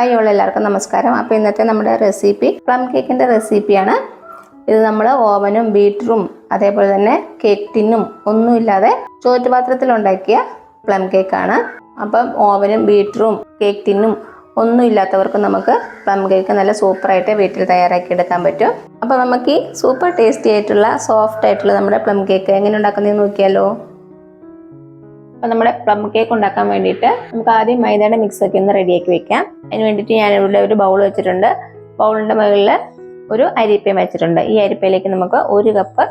Hi all എല്ലാവർക്കും നമസ്കാരം. അപ്പോൾ ഇന്നത്തെ നമ്മുടെ റെസിപ്പി പ്ലം കേക്കിന്റെ റെസിപ്പിയാണ് ഇത് നമ്മൾ ഓവനും ബീറ്ററും അതേപോലെ തന്നെ കേക്ക് ടിന്നും ഒന്നുമില്ലാതെ ചോറ്റുപാത്രത്തിൽ ഉണ്ടാക്കിയ പ്ലം കേക്കാണ് അപ്പം ഓവനും ബീറ്ററും കേക്ക് ടിന്നും ഒന്നും ഇല്ലാത്തവർക്ക് നമുക്ക് പ്ലം കേക്ക് നല്ല സൂപ്പറായിട്ട് വീട്ടിൽ തയ്യാറാക്കി എടുക്കാൻ പറ്റും. അപ്പോൾ നമുക്ക് ഈ സൂപ്പർ ടേസ്റ്റി ആയിട്ടുള്ള സോഫ്റ്റ് ആയിട്ടുള്ള നമ്മുടെ പ്ലം കേക്ക് എങ്ങനെ ഉണ്ടാക്കുന്നതെന്ന് നോക്കിയാലോ. അപ്പോൾ നമ്മുടെ പ്ലം കേക്ക് ഉണ്ടാക്കാൻ വേണ്ടിയിട്ട് നമുക്ക് ആദ്യം മൈദയുടെ മിക്സ് ഒക്കെ ഒന്ന് റെഡിയാക്കി വെക്കാം. അതിന് വേണ്ടിയിട്ട് ഞാൻ ഇവിടെ ഒരു ബൗൾ വെച്ചിട്ടുണ്ട്. ബൗളിന്റെ മുകളിൽ ഒരു അരിപ്പയും വെച്ചിട്ടുണ്ട്. ഈ അരിപ്പയിലേക്ക് നമുക്ക് ഒരു കപ്പ്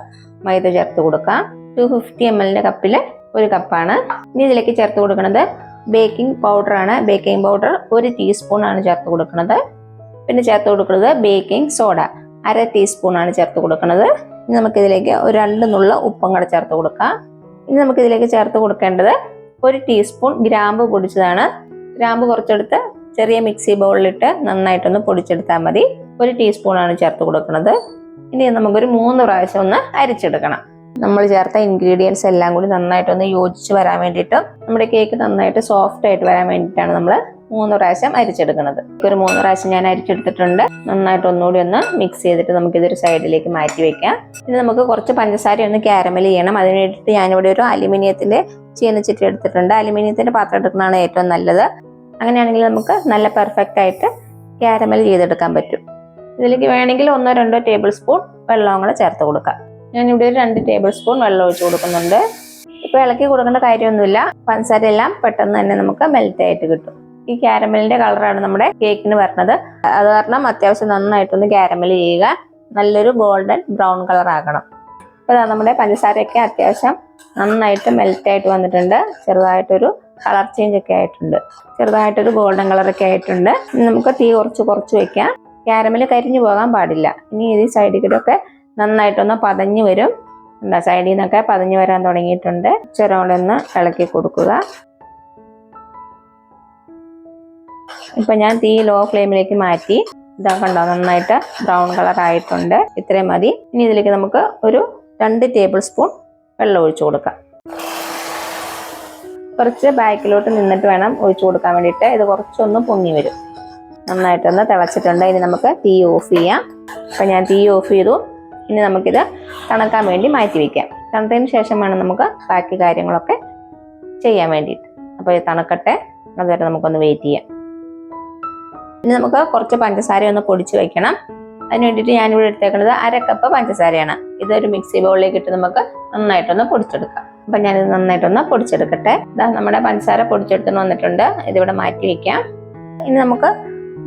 മൈദ ചേർത്ത് കൊടുക്കാം. ടു ഫിഫ്റ്റി എം എല്ലിന്റെ കപ്പിൽ ഒരു കപ്പാണ് ഇനി ഇതിലേക്ക് ചേർത്ത് കൊടുക്കുന്നത് ബേക്കിംഗ് പൗഡർ ആണ്. ബേക്കിംഗ് പൗഡർ ഒരു ടീസ്പൂൺ ആണ് ചേർത്ത് കൊടുക്കുന്നത്. പിന്നെ ചേർത്ത് കൊടുക്കുന്നത് ബേക്കിംഗ് സോഡ അര ടീസ്പൂൺ ആണ് ചേർത്ത് കൊടുക്കുന്നത്. ഇനി നമുക്കിതിലേക്ക് ഒരു രണ്ട് നുള്ള ഉപ്പും കൂടെ ചേർത്ത് കൊടുക്കാം. ഇനി നമുക്ക് ഇതിലേക്ക് ചേർത്ത് കൊടുക്കേണ്ടത് ഒരു ടീസ്പൂൺ ഗ്രാമ്പ് പൊടിച്ചതാണ്. ഗ്രാമ്പ് കുറച്ചെടുത്ത് ചെറിയ മിക്സി ബൗളിലിട്ട് നന്നായിട്ടൊന്ന് പൊടിച്ചെടുത്താൽ മതി. ഒരു ടീസ്പൂൺ ആണ് ചേർത്ത് കൊടുക്കുന്നത്. ഇനി നമുക്കൊരു മൂന്ന് പ്രാവശ്യം ഒന്ന് അരിച്ചെടുക്കണം. നമ്മൾ ചേർത്ത ഇൻഗ്രീഡിയൻസ് എല്ലാം കൂടി നന്നായിട്ടൊന്ന് യോജിച്ച് വരാൻ വേണ്ടിയിട്ട് നമ്മുടെ കേക്ക് നന്നായിട്ട് സോഫ്റ്റ് ആയിട്ട് വരാൻ വേണ്ടിയിട്ടാണ് നമ്മൾ മൂന്ന് പ്രാവശ്യം അരിച്ചെടുക്കുന്നത് ഒരു മൂന്ന് പ്രാവശ്യം ഞാൻ അരിച്ചെടുത്തിട്ടുണ്ട്. നന്നായിട്ട് ഒന്നുകൂടി ഒന്ന് മിക്സ് ചെയ്തിട്ട് നമുക്കിതൊരു സൈഡിലേക്ക് മാറ്റി വെക്കാം. ഇനി നമുക്ക് കുറച്ച് പഞ്ചസാര ഒന്ന് ക്യാരമൽ ചെയ്യണം. അതിന് വേണ്ടിയിട്ട് ഞാനിവിടെ ഒരു അലുമിനിയത്തിന്റെ ചീനച്ചിട്ട് എടുത്തിട്ടുണ്ട്. അലുമിനിയത്തിന്റെ പാത്രം എടുക്കുന്നതാണ് ഏറ്റവും നല്ലത്. അങ്ങനെയാണെങ്കിൽ നമുക്ക് നല്ല പെർഫെക്റ്റ് ആയിട്ട് ക്യാരമൽ ചെയ്തെടുക്കാൻ പറ്റും. ഇതിലേക്ക് വേണമെങ്കിൽ ഒന്നോ രണ്ടോ ടേബിൾ സ്പൂൺ വെള്ളവും കൂടെ ചേർത്ത് കൊടുക്കാം. ഞാനിവിടെ ഒരു രണ്ട് ടേബിൾ സ്പൂൺ വെള്ളം ഒഴിച്ച് കൊടുക്കുന്നുണ്ട്. ഇപ്പൊ ഇളക്കി കൊടുക്കേണ്ട കാര്യമൊന്നുമില്ല. പഞ്ചസാര എല്ലാം പെട്ടെന്ന് തന്നെ നമുക്ക് മെൽറ്റ് ആയിട്ട് കിട്ടും. ഈ ക്യാരമലിന്റെ കളറാണ് നമ്മുടെ കേക്കിന് വരുന്നത്. അത് കാരണം അത്യാവശ്യം നന്നായിട്ടൊന്ന് ക്യാരമൽ ചെയ്യുക. നല്ലൊരു ഗോൾഡൻ ബ്രൗൺ കളർ ആകണം അപ്പോൾ ദാ നമ്മുടെ പഞ്ചസാരയൊക്കെ അത്യാവശ്യം നന്നായിട്ട് മെൽറ്റ് ആയിട്ട് വന്നിട്ടുണ്ട്. ചെറുതായിട്ടൊരു കളർ ചേഞ്ച് ഒക്കെ ആയിട്ടുണ്ട്. ചെറുതായിട്ടൊരു ഗോൾഡൻ കളറൊക്കെ ആയിട്ടുണ്ട്. നമുക്ക് തീ കുറച്ച് കുറച്ച് വെക്കാം. ക്യാരമൽ കരിഞ്ഞു പോകാൻ പാടില്ല. ഇനി ഈ സൈഡിൽ കൂടെ നന്നായിട്ടൊന്ന് പതഞ്ഞു വരും. സൈഡിൽ നിന്നൊക്കെ പതഞ്ഞു വരാൻ തുടങ്ങിയിട്ടുണ്ട്. ചെറുകൊണ്ടൊന്ന് ഇളക്കി കൊടുക്കുക. ഇപ്പൊ ഞാൻ തീ ലോ ഫ്ലെയിമിലേക്ക് മാറ്റി ഇതാ കണ്ടോ നന്നായിട്ട് ബ്രൗൺ കളർ ആയിട്ടുണ്ട്. ഇത്രയും മതി. ഇനി ഇതിലേക്ക് നമുക്ക് ഒരു രണ്ട് ടേബിൾ സ്പൂൺ വെള്ളം ഒഴിച്ചു കൊടുക്കാം. കുറച്ച് ബാക്കിലോട്ട് നിന്നിട്ട് വേണം ഒഴിച്ചു കൊടുക്കാൻ വേണ്ടിയിട്ട്. ഇത് കുറച്ചൊന്ന് പൊങ്ങി വരും. നന്നായിട്ടൊന്ന് തിളച്ചിട്ടുണ്ട്. ഇനി നമുക്ക് തീ ഓഫ് ചെയ്യാം. അപ്പം ഞാൻ തീ ഓഫ് ചെയ്തു. ഇനി നമുക്കിത് തണുക്കാൻ വേണ്ടി മാറ്റി വയ്ക്കാം തണുത്തതിന് ശേഷം വേണം നമുക്ക് ബാക്കി കാര്യങ്ങളൊക്കെ ചെയ്യാൻ വേണ്ടിയിട്ട്. അപ്പോൾ ഇത് തണുക്കട്ടെ. അതുവരെ നമുക്കൊന്ന് വെയിറ്റ് ചെയ്യാം. ഇനി നമുക്ക് കുറച്ച് പഞ്ചസാര ഒന്ന് പൊടിച്ച് വയ്ക്കണം അതിന് വേണ്ടിയിട്ട് ഞാനിവിടെ എടുത്തേക്കുന്നത് അര കപ്പ് പഞ്ചസാരയാണ്. ഇതൊരു മിക്സി ബൗളിലേക്ക് ഇട്ട് നമുക്ക് നന്നായിട്ടൊന്ന് പൊടിച്ചെടുക്കാം. അപ്പം ഞാനിത് നന്നായിട്ടൊന്ന് പൊടിച്ചെടുക്കട്ടെ. ഇതാ നമ്മുടെ പഞ്ചസാര പൊടിച്ചെടുത്തുകൊണ്ട് വന്നിട്ടുണ്ട്. ഇതിവിടെ മാറ്റി വെക്കാം. ഇനി നമുക്ക്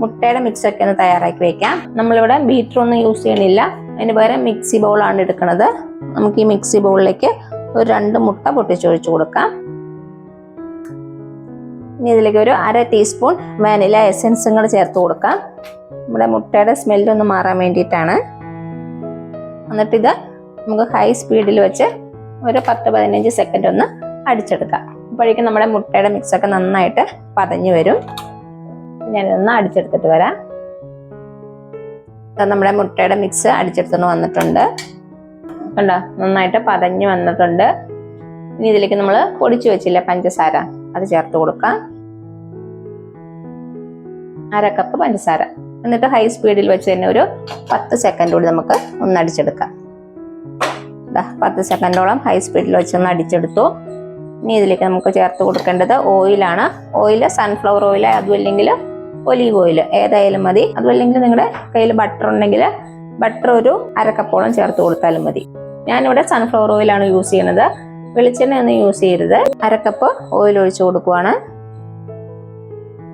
മുട്ടയുടെ മിക്സ് ഒക്കെ ഒന്ന് തയ്യാറാക്കി വെക്കാം. നമ്മളിവിടെ ബീറ്റർ ഒന്നും യൂസ് ചെയ്യണില്ല. അതിന് പകരം മിക്സി ബൗളാണ് എടുക്കുന്നത് നമുക്ക് ഈ മിക്സി ബൗളിലേക്ക് ഒരു രണ്ട് മുട്ട പൊട്ടിച്ചൊഴിച്ചു കൊടുക്കാം. ഇനി ഇതിലേക്ക് ഒരു അര ടീസ്പൂൺ വാനില എസെൻസും കൂടെ ചേർത്ത് കൊടുക്കാം. നമ്മുടെ മുട്ടയുടെ സ്മെല്ലൊന്ന് മാറാൻ വേണ്ടിയിട്ടാണ്. എന്നിട്ട് ഇത് നമുക്ക് ഹൈ സ്പീഡിൽ വെച്ച് ഒരു പത്ത് പതിനഞ്ച് സെക്കൻഡ് ഒന്ന് അടിച്ചെടുക്കാം. അപ്പോഴേക്കും നമ്മുടെ മുട്ടയുടെ മിക്സൊക്കെ നന്നായിട്ട് പതഞ്ഞു വരും. ഞാനിതൊന്ന് അടിച്ചെടുത്തിട്ട് വരാം. നമ്മുടെ മുട്ടയുടെ മിക്സ് അടിച്ചെടുത്തുകൊണ്ട് വന്നിട്ടുണ്ട്. കണ്ടോ? നന്നായിട്ട് പതഞ്ഞ് വന്നിട്ടുണ്ട്. ഇനി ഇതിലേക്ക് നമ്മൾ പൊടിച്ചു വെച്ചില്ല പഞ്ചസാര അത് ചേർത്ത് കൊടുക്കാം. അര കപ്പ് പഞ്ചസാര. എന്നിട്ട് ഹൈ സ്പീഡിൽ വെച്ച് തന്നെ ഒരു പത്ത് സെക്കൻഡ് കൂടി നമുക്ക് ഒന്ന് അടിച്ചെടുക്കാം. പത്ത് സെക്കൻഡോളം ഹൈ സ്പീഡിൽ വെച്ച് ഒന്ന് അടിച്ചെടുത്തു. ഇനി ഇതിലേക്ക് നമുക്ക് ചേർത്ത് കൊടുക്കേണ്ടത് ഓയിലാണ് ഓയിൽ സൺഫ്ലവർ ഓയിൽ അതുമല്ലെങ്കിൽ ഒലീവ് ഓയിൽ ഏതായാലും മതി. അതുമല്ലെങ്കിൽ നിങ്ങളുടെ കയ്യിൽ ബട്ടർ ഉണ്ടെങ്കിൽ ബട്ടർ ഒരു അരക്കപ്പോളം ചേർത്ത് കൊടുത്താലും മതി. ഞാനിവിടെ സൺഫ്ലവർ ഓയിലാണ് യൂസ് ചെയ്യുന്നത് വെളിച്ചെണ്ണ ഒന്നും യൂസ് ചെയ്യരുത്. അരക്കപ്പ് ഓയിൽ ഒഴിച്ചു കൊടുക്കുവാണ്.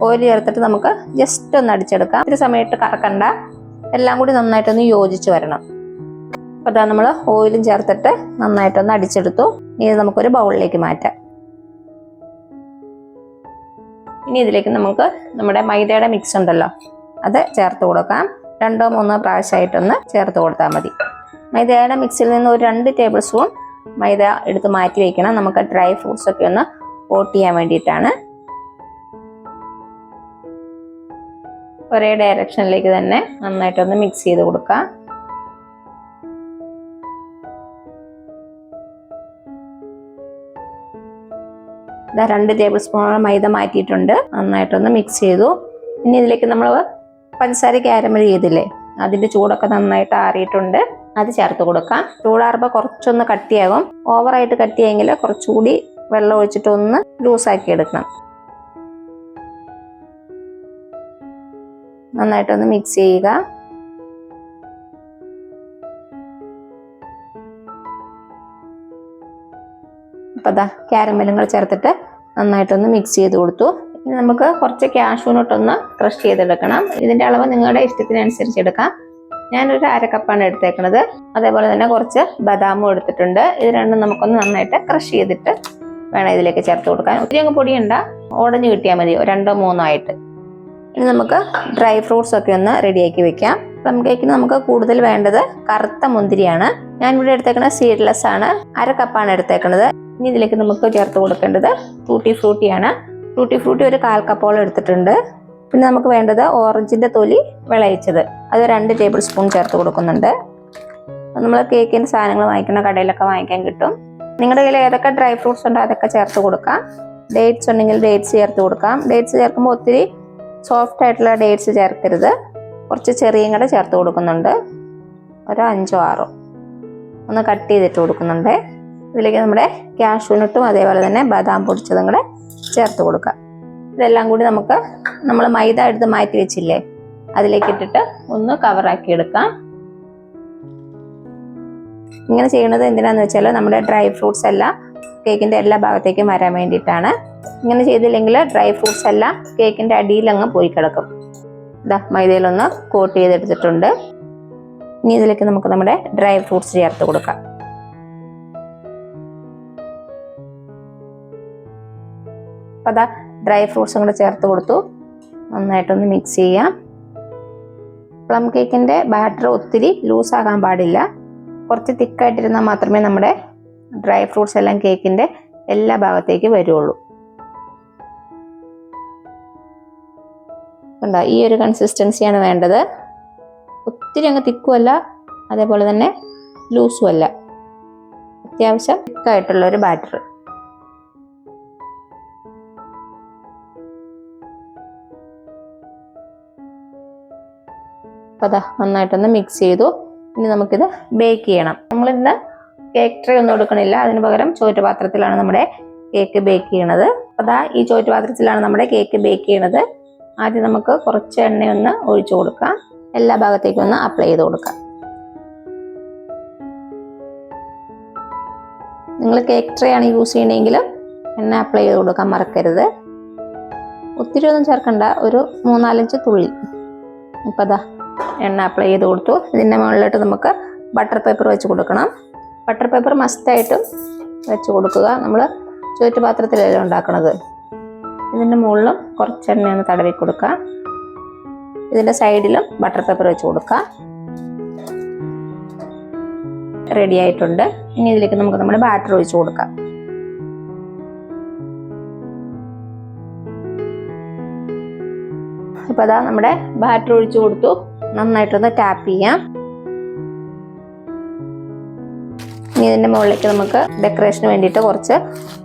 ഓയിൽ ചേർത്തിട്ട് നമുക്ക് ജസ്റ്റ് ഒന്ന് അടിച്ചെടുക്കാം. ഇത്തിരി സമയത്ത് കറക്കണ്ട. എല്ലാം കൂടി നന്നായിട്ടൊന്ന് യോജിച്ച് വരണം. അപ്പോൾ അതാ നമ്മൾ ഓയിലും ചേർത്തിട്ട് നന്നായിട്ടൊന്ന് അടിച്ചെടുത്തു. ഇനി ഇത് നമുക്കൊരു ബൗളിലേക്ക് മാറ്റാം. ഇനി ഇതിലേക്ക് നമുക്ക് നമ്മുടെ മൈദയുടെ മിക്സ് ഉണ്ടല്ലോ അത് ചേർത്ത് കൊടുക്കാം. രണ്ടോ മൂന്നോ പ്രാവശ്യമായിട്ടൊന്ന് ചേർത്ത് കൊടുത്താൽ മതി. മൈദയുടെ മിക്സിൽ നിന്ന് ഒരു രണ്ട് ടേബിൾ സ്പൂൺ മൈദ എടുത്ത് മാറ്റി വയ്ക്കണം നമുക്ക് ഡ്രൈ ഫ്രൂട്ട്സ് ഒക്കെ ഒന്ന് കോട്ട് ചെയ്യാൻ വേണ്ടിയിട്ടാണ്. ഒരേ ഡയറക്ഷനിലേക്ക് തന്നെ നന്നായിട്ടൊന്ന് മിക്സ് ചെയ്ത് കൊടുക്കാം. ഇതാ രണ്ട് ടേബിൾ സ്പൂണോളം മൈദ മാറ്റിയിട്ടുണ്ട്. നന്നായിട്ടൊന്ന് മിക്സ് ചെയ്തു. ഇനി ഇതിലേക്ക് നമ്മൾ പഞ്ചസാര ക്യാരമൽ ചെയ്തില്ലേ അതിന്റെ ചൂടൊക്കെ നന്നായിട്ട് ആറിയിട്ടുണ്ട്. അത് ചേർത്ത് കൊടുക്കാം. ചൂടാറുമ്പോൾ കുറച്ചൊന്ന് കട്ടിയാകും. ഓവറായിട്ട് കട്ടിയായെങ്കിൽ കുറച്ചുകൂടി വെള്ളം ഒഴിച്ചിട്ടൊന്ന് ലൂസാക്കി എടുക്കണം. നന്നായിട്ടൊന്ന് മിക്സ് ചെയ്യുക. അപ്പോൾ അതാ ക്യാരമലും കൂടെ ചേർത്തിട്ട് നന്നായിട്ടൊന്ന് മിക്സ് ചെയ്ത് കൊടുത്തു. ഇനി നമുക്ക് കുറച്ച് ക്യാഷ്യൂനട്ടൊന്ന് ക്രഷ് ചെയ്തെടുക്കണം. ഇതിന്റെ അളവ് നിങ്ങളുടെ ഇഷ്ടത്തിനനുസരിച്ച് എടുക്കാം. ഞാനൊരു അര കപ്പാണ് എടുത്തേക്കുന്നത് അതേപോലെ തന്നെ കുറച്ച് ബദാമും എടുത്തിട്ടുണ്ട്. ഇത് രണ്ടും നമുക്കൊന്ന് നന്നായിട്ട് ക്രഷ് ചെയ്തിട്ട് വേണം ഇതിലേക്ക് ചേർത്ത് കൊടുക്കാൻ. ഒത്തിരി അങ്ങ് പൊടിയുണ്ട. ഉടഞ്ഞു കിട്ടിയാൽ മതി. രണ്ടോ മൂന്നോ ആയിട്ട്. ഇനി നമുക്ക് ഡ്രൈ ഫ്രൂട്ട്സ് ഒക്കെ ഒന്ന് റെഡിയാക്കി വെക്കാം. പ്ലം കേക്കിന് നമുക്ക് കൂടുതൽ വേണ്ടത് കറുത്ത മുന്തിരിയാണ്. ഞാൻ ഇവിടെ എടുത്തേക്കുന്നത് സീഡ്ലെസ് ആണ്. അര കപ്പാണ് എടുത്തേക്കുന്നത് ഇനി ഇതിലേക്ക് നമുക്ക് ചേർത്ത് കൊടുക്കേണ്ടത് ഫ്രൂട്ടി ഫ്രൂട്ടിയാണ് ടൂട്ടി ഫ്രൂട്ടി ഒരു കാൽ കപ്പോളം എടുത്തിട്ടുണ്ട്. പിന്നെ നമുക്ക് വേണ്ടത് ഓറഞ്ചിന്റെ തൊലി വിളയിച്ചത്. അത് രണ്ട് ടേബിൾ സ്പൂൺ ചേർത്ത് കൊടുക്കുന്നുണ്ട്. നമ്മൾ കേക്കിന്റെ സാധനങ്ങൾ വാങ്ങിക്കുന്ന കടയിലൊക്കെ വാങ്ങിക്കാൻ കിട്ടും. നിങ്ങളുടെ കയ്യിൽ ഏതൊക്കെ ഡ്രൈ ഫ്രൂട്ട്സ് ഉണ്ടോ അതൊക്കെ ചേർത്ത് കൊടുക്കാം. ഡേറ്റ്സ് ഉണ്ടെങ്കിൽ ഡേറ്റ്സ് ചേർത്ത് കൊടുക്കാം. ഡേറ്റ്സ് ചേർക്കുമ്പോൾ ഒത്തിരി സോഫ്റ്റ് ആയിട്ടുള്ള ഡേറ്റ്സ് ചേർക്കരുത്. കുറച്ച് ചെറിയും കൂടെ ചേർത്ത് കൊടുക്കുന്നുണ്ട്. ഒരു അഞ്ചോ ആറോ. ഒന്ന് കട്ട് ചെയ്തിട്ട് കൊടുക്കുന്നുണ്ട്. ഇതിലേക്ക് നമ്മുടെ കാഷ്യൂനട്ടും അതേപോലെ തന്നെ ബദാം പൊടിച്ചതും കൂടെ ചേർത്ത് കൊടുക്കുക. ഇതെല്ലാം കൂടി നമുക്ക് നമ്മൾ മൈദ എടുത്ത് മാറ്റി വെച്ചില്ലേ അതിലേക്ക് ഇട്ടിട്ട് ഒന്ന് കവറാക്കി എടുക്കാം. ഇങ്ങനെ ചെയ്യുന്നത് എന്തിനാന്ന് വെച്ചാൽ നമ്മുടെ ഡ്രൈ ഫ്രൂട്ട്സ് എല്ലാം കേക്കിന്റെ എല്ലാ ഭാഗത്തേക്കും വരാൻ വേണ്ടിയിട്ടാണ്. ഇങ്ങനെ ചെയ്തില്ലെങ്കിൽ ഡ്രൈ ഫ്രൂട്ട്സ് എല്ലാം കേക്കിന്റെ അടിയിൽ അങ്ങ് പോയി കിടക്കും. ഇതാ മൈദയിലൊന്ന് കോട്ട് ചെയ്തെടുത്തിട്ടുണ്ട്. ഇനി ഇതിലേക്ക് നമുക്ക് നമ്മുടെ ഡ്രൈ ഫ്രൂട്ട്സ് ചേർത്ത് കൊടുക്കാം. അപ്പം അതാ ഡ്രൈ ഫ്രൂട്ട്സും കൂടെ ചേർത്ത് കൊടുത്തു. നന്നായിട്ടൊന്ന് മിക്സ് ചെയ്യാം. പ്ലം കേക്കിന്റെ ബാറ്റർ ഒത്തിരി ലൂസ് ആകാൻ പാടില്ല. കുറച്ച് തിക്കായിട്ടിരുന്നാൽ മാത്രമേ നമ്മുടെ ഡ്രൈ ഫ്രൂട്ട്സ് എല്ലാം കേക്കിന്റെ എല്ലാ ഭാഗത്തേക്ക് വരുള്ളൂ. കണ്ടോ ഈ ഒരു കൺസിസ്റ്റൻസിയാണ് വേണ്ടത്. ഒത്തിരി അങ്ങ് തിക്കുമല്ല അതേപോലെ തന്നെ ലൂസുമല്ല അത്യാവശ്യം തിക്കായിട്ടുള്ള ഒരു ബാറ്റർ അപ്പം അതാ നന്നായിട്ടൊന്ന് മിക്സ് ചെയ്തു. ഇനി നമുക്കിത് ബേക്ക് ചെയ്യണം. നമ്മളിന്ന് കേക്ക് ട്രേ ഒന്നും എടുക്കണില്ല. അതിന് പകരം ചോറ്റുപാത്രത്തിലാണ് നമ്മുടെ കേക്ക് ബേക്ക് ചെയ്യണത്. അതാ ഈ ചോറ്റുപാത്രത്തിലാണ് നമ്മുടെ കേക്ക് ബേക്ക് ചെയ്യണത്. ആദ്യം നമുക്ക് കുറച്ച് എണ്ണയൊന്ന് ഒഴിച്ചു കൊടുക്കാം. എല്ലാ ഭാഗത്തേക്കും ഒന്ന് അപ്ലൈ ചെയ്ത് കൊടുക്കാം. നിങ്ങൾ കേക്ക് ട്രേ ആണ് യൂസ് ചെയ്യണമെങ്കിൽ എണ്ണ അപ്ലൈ ചെയ്ത് കൊടുക്കാൻ മറക്കരുത്. ഒത്തിരി ഒന്നും ചേർക്കണ്ട. ഒരു മൂന്നാലഞ്ച് തുള്ളി. ഇപ്പം അതാ എണ്ണ അപ്ലൈ ചെയ്ത് കൊടുത്തു. ഇതിന്റെ മുകളിലോട്ട് നമുക്ക് ബട്ടർ പേപ്പർ വെച്ച് കൊടുക്കണം. ബട്ടർ പേപ്പർ മസ്റ്റായിട്ടും വെച്ച് കൊടുക്കുക. നമ്മൾ ചുറ്റുപാത്രത്തിലല്ലേ ഉണ്ടാക്കണത്? ഇതിന്റെ മുകളിലും കുറച്ച് എണ്ണ ഒന്ന് തടവി കൊടുക്കുക. ഇതിന്റെ സൈഡിലും ബട്ടർ പേപ്പർ വെച്ച് കൊടുക്കുക. റെഡി ആയിട്ടുണ്ട്. ഇനി ഇതിലേക്ക് നമുക്ക് നമ്മുടെ ബാറ്റർ ഒഴിച്ച് കൊടുക്കാം. ഇപ്പൊ അതാ നമ്മുടെ ബാറ്റർ ഒഴിച്ചു കൊടുത്തു. നന്നായിട്ടൊന്ന് ടാപ്പ് ചെയ്യാം. ഇനി ഇതിന്റെ മുകളിലേക്ക് നമുക്ക് ഡെക്കറേഷന് വേണ്ടിയിട്ട് കുറച്ച്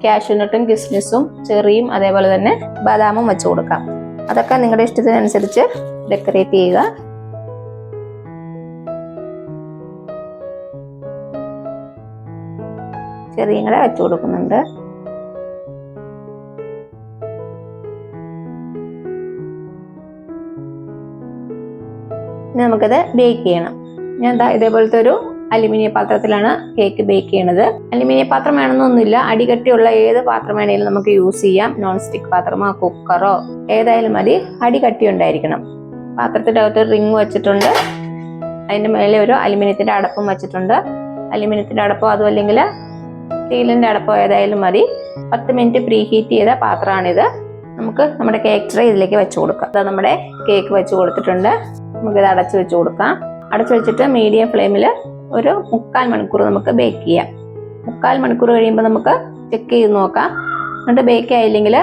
കാഷ്യൂനട്ടും കിസ്മിസും ചെറിയും അതേപോലെ തന്നെ ബദാമും വെച്ച് കൊടുക്കാം. അതൊക്കെ നിങ്ങളുടെ ഇഷ്ടത്തിനനുസരിച്ച് ഡെക്കറേറ്റ് ചെയ്യുക. ചെറിയും കൂടെ കൊടുക്കുന്നുണ്ട്. ഇനി നമുക്കത് ബേക്ക് ചെയ്യണം. ഞാൻ ഇതേപോലത്തെ ഒരു അലുമിനിയ പാത്രത്തിലാണ് കേക്ക് ബേക്ക് ചെയ്യണത്. അലുമിനിയ പാത്രം വേണമെന്നൊന്നുമില്ല. അടികട്ടിയുള്ള ഏത് പാത്രം വേണമെങ്കിലും നമുക്ക് യൂസ് ചെയ്യാം. നോൺ സ്റ്റിക്ക് പാത്രമോ കുക്കറോ ഏതായാലും മതി. അടികട്ടി ഉണ്ടായിരിക്കണം. പാത്രത്തിന്റെ അകത്ത് റിങ് വെച്ചിട്ടുണ്ട്. അതിന്റെ മേലെ ഒരു അലുമിനിയത്തിന്റെ അടപ്പും വെച്ചിട്ടുണ്ട്. അലുമിനിയത്തിന്റെ അടപ്പോ അതും അല്ലെങ്കിൽ സ്റ്റീലിന്റെ അടപ്പോ ഏതായാലും മതി. പത്ത് മിനിറ്റ് പ്രീ ഹീറ്റ് ചെയ്ത പാത്രമാണിത്. നമുക്ക് നമ്മുടെ കേക്ക് ട്രേ ഇതിലേക്ക് വെച്ച് കൊടുക്കാം. അതാ നമ്മുടെ കേക്ക് വെച്ച് കൊടുത്തിട്ടുണ്ട്. നമുക്കിത് അടച്ചു വെച്ച് കൊടുക്കാം. അടച്ചു വെച്ചിട്ട് മീഡിയം ഫ്ലെയിമിൽ ഒരു മുക്കാൽ മണിക്കൂർ നമുക്ക് ബേക്ക് ചെയ്യാം. മുക്കാൽ മണിക്കൂർ കഴിയുമ്പോൾ നമുക്ക് ചെക്ക് ചെയ്ത് നോക്കാം. എന്നിട്ട് ബേക്ക് ആയില്ലെങ്കിൽ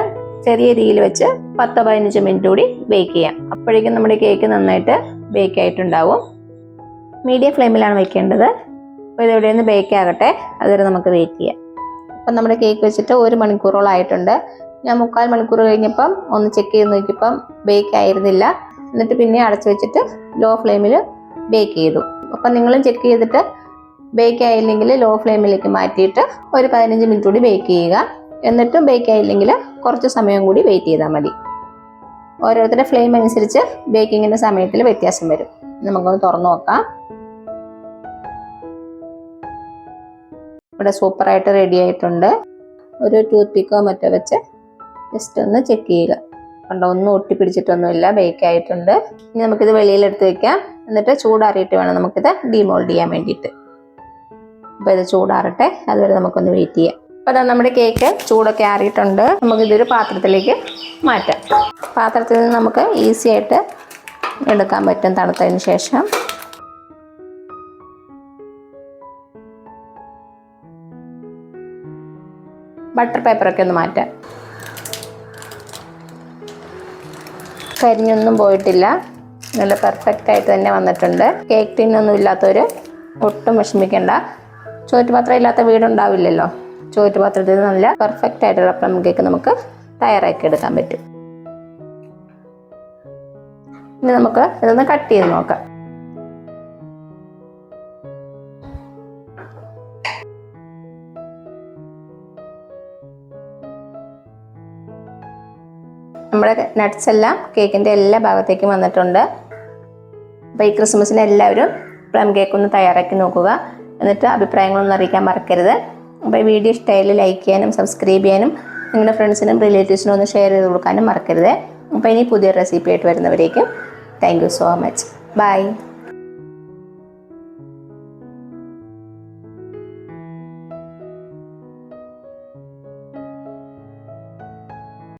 ചെറിയ രീതിയിൽ വെച്ച് പത്തോ പതിനഞ്ച് മിനിറ്റ് കൂടി ബേക്ക് ചെയ്യാം. അപ്പോഴേക്കും നമ്മുടെ കേക്ക് നന്നായിട്ട് ബേക്ക് ആയിട്ടുണ്ടാവും. മീഡിയം ഫ്ലെയിമിലാണ് വെക്കേണ്ടത്. അപ്പോൾ ഇത് ഇവിടെ നിന്ന് ബേക്ക് ആകട്ടെ. അതുവരെ നമുക്ക് വെയിറ്റ് ചെയ്യാം. അപ്പം നമ്മുടെ കേക്ക് വെച്ചിട്ട് ഒരു മണിക്കൂറോളം ആയിട്ടുണ്ട്. ഞാൻ മുക്കാൽ മണിക്കൂർ കഴിഞ്ഞപ്പം ഒന്ന് ചെക്ക് ചെയ്ത് നോക്കിയപ്പം ബേക്ക് ആയിരുന്നില്ല. എന്നിട്ട് പിന്നെ അടച്ചു വെച്ചിട്ട് ലോ ഫ്ലെയിമിൽ ബേക്ക് ചെയ്തു. അപ്പം നിങ്ങൾ ചെക്ക് ചെയ്തിട്ട് ബേക്ക് ആയില്ലെങ്കിൽ ലോ ഫ്ലെയിമിലേക്ക് മാറ്റിയിട്ട് ഒരു പതിനഞ്ച് മിനിറ്റ് കൂടി ബേക്ക് ചെയ്യുക. എന്നിട്ടും ബേക്ക് ആയില്ലെങ്കിൽ കുറച്ച് സമയം കൂടി വെയിറ്റ് ചെയ്താൽ മതി. ഓരോരുത്തരുടെ ഫ്ലെയിം അനുസരിച്ച് ബേക്കിങ്ങിന്റെ സമയത്തിൽ വ്യത്യാസം വരും. നമുക്കൊന്ന് തുറന്നു നോക്കാം. ഇവിടെ സൂപ്പറായിട്ട് റെഡി ആയിട്ടുണ്ട്. ഒരു ടൂത്ത് പിക്കോ മറ്റോ വെച്ച് ജസ്റ്റ് ഒന്ന് ചെക്ക് ചെയ്യുക. കണ്ടോ ഒന്നും ഒട്ടിപ്പിടിച്ചിട്ടൊന്നുമില്ല ബേക്ക് ആയിട്ടുണ്ട്. ഇനി നമുക്കിത് വെളിയിലെടുത്ത് വെക്കാം. എന്നിട്ട് ചൂടാറിയിട്ട് വേണം നമുക്കിത് ഡിമോൾഡ് ചെയ്യാൻ വേണ്ടിയിട്ട്. അപ്പോൾ ഇത് ചൂടാറട്ടെ അതുവരെ നമുക്കൊന്ന് വെയിറ്റ് ചെയ്യാം. അപ്പോൾ അതാ നമ്മുടെ കേക്ക് ചൂടൊക്കെ ആറിയിട്ടുണ്ട്. നമുക്കിതൊരു പാത്രത്തിലേക്ക് മാറ്റാം. പാത്രത്തിൽ നിന്ന് നമുക്ക് ഈസി ആയിട്ട് എടുക്കാൻ പറ്റും തണുത്തതിന് ശേഷം. ബട്ടർ പേപ്പറൊക്കെ ഒന്ന് മാറ്റാം. കരിഞ്ഞൊന്നും പോയിട്ടില്ല. നല്ല പെർഫെക്റ്റ് ആയിട്ട് തന്നെ വന്നിട്ടുണ്ട്. കേക്ക് ടിന്നൊന്നും ഇല്ലാത്തവർ ഒട്ടും വിഷമിക്കേണ്ട. ചോറ്റുപാത്രം ഇല്ലാത്ത വീടുണ്ടാവില്ലല്ലോ. ചോറ്റുപാത്രത്തിൽ നല്ല പെർഫെക്റ്റ് ആയിട്ടുള്ള പ്ലം കേക്ക് നമുക്ക് തയ്യാറാക്കി എടുക്കാൻ പറ്റും. ഇനി നമുക്ക് ഇതൊന്ന് കട്ട് ചെയ്ത് നോക്കാം. നമ്മുടെ നട്ട്സ് എല്ലാം കേക്കിന്റെ എല്ലാ ഭാഗത്തേക്കും വന്നിട്ടുണ്ട്. അപ്പോൾ ഈ ക്രിസ്മസിന് എല്ലാവരും പ്ലം കേക്ക് ഒന്ന് തയ്യാറാക്കി നോക്കുക. എന്നിട്ട് അഭിപ്രായങ്ങളൊന്നും അറിയിക്കാൻ മറക്കരുത്. അപ്പോൾ ഈ വീഡിയോ ഇഷ്ടമായാലും ലൈക്ക് ചെയ്യാനും സബ്സ്ക്രൈബ് ചെയ്യാനും നിങ്ങളുടെ ഫ്രണ്ട്സിനും റിലേറ്റീവ്സിനും ഒന്ന് ഷെയർ ചെയ്ത് കൊടുക്കാനും മറക്കരുത്. അപ്പോൾ ഇനി പുതിയ റെസിപ്പി ആയിട്ട് വരുന്നവരേക്കും താങ്ക് സോ മച്ച് ബൈ